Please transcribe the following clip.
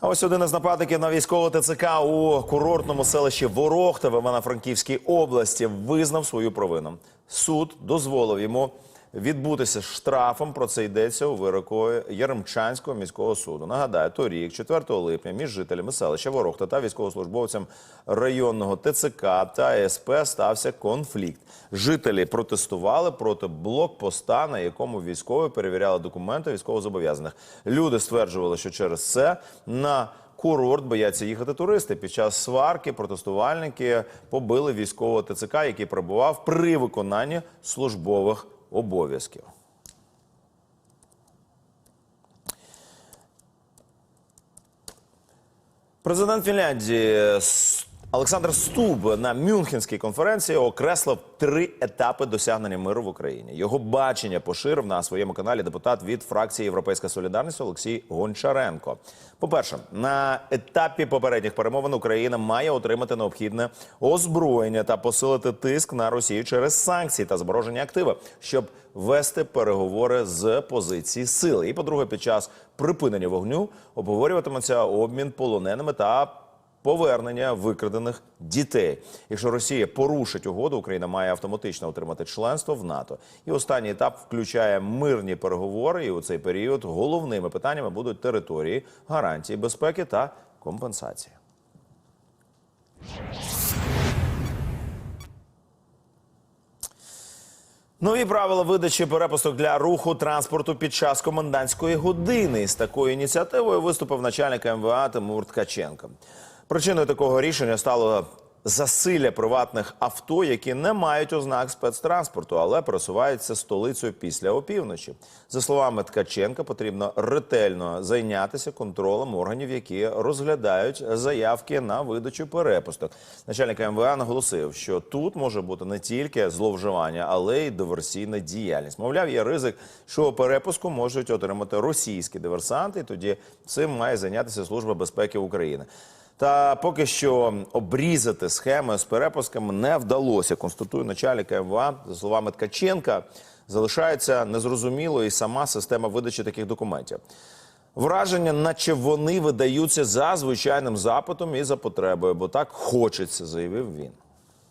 Ось один із нападників на військового ТЦК у курортному селищі Ворохта в Івано-Франківській області визнав свою провину. Суд дозволив йому відбутися штрафом. Про це йдеться у вироку Яремчанського міського суду. Нагадаю, торік, 4 липня, між жителями селища Ворохта та військовослужбовцем районного ТЦК та СП стався конфлікт. Жителі протестували проти блокпоста, на якому військові перевіряли документи військовозобов'язаних. Люди стверджували, що через це на курорт бояться їхати туристи. Під час сварки протестувальники побили військового ТЦК, який перебував при виконанні службових обов'язків. Президент Фінляндії Олександр Стуб на Мюнхенській конференції окреслив три етапи досягнення миру в Україні. Його бачення поширив на своєму каналі депутат від фракції Європейська Солідарність Олексій Гончаренко. По-перше, на етапі попередніх перемовин Україна має отримати необхідне озброєння та посилити тиск на Росію через санкції та замороження актива, щоб вести переговори з позиції сили. І по-друге, під час припинення вогню обговорюватиметься обмін полоненими та повернення викрадених дітей. Якщо Росія порушить угоду, Україна має автоматично отримати членство в НАТО. І останній етап включає мирні переговори. І у цей період головними питаннями будуть території, гарантії безпеки та компенсації. Нові правила видачі перепусток для руху транспорту під час комендантської години. З такою ініціативою виступив начальник МВА Тимур Ткаченко. Причиною такого рішення стало засилля приватних авто, які не мають ознак спецтранспорту, але пересуваються столицею після опівночі. За словами Ткаченка, потрібно ретельно зайнятися контролем органів, які розглядають заявки на видачу перепусток. Начальник МВА наголосив, що тут може бути не тільки зловживання, але й диверсійна діяльність. Мовляв, є ризик, що перепуску можуть отримати російські диверсанти. і Тоді цим має зайнятися Служба безпеки України. Та поки що обрізати схеми з перепусками не вдалося. Констатує начальник МВА. За словами Ткаченка, залишається незрозуміло і сама система видачі таких документів. Враження, наче вони видаються за звичайним запитом і за потребою, бо так хочеться, заявив він.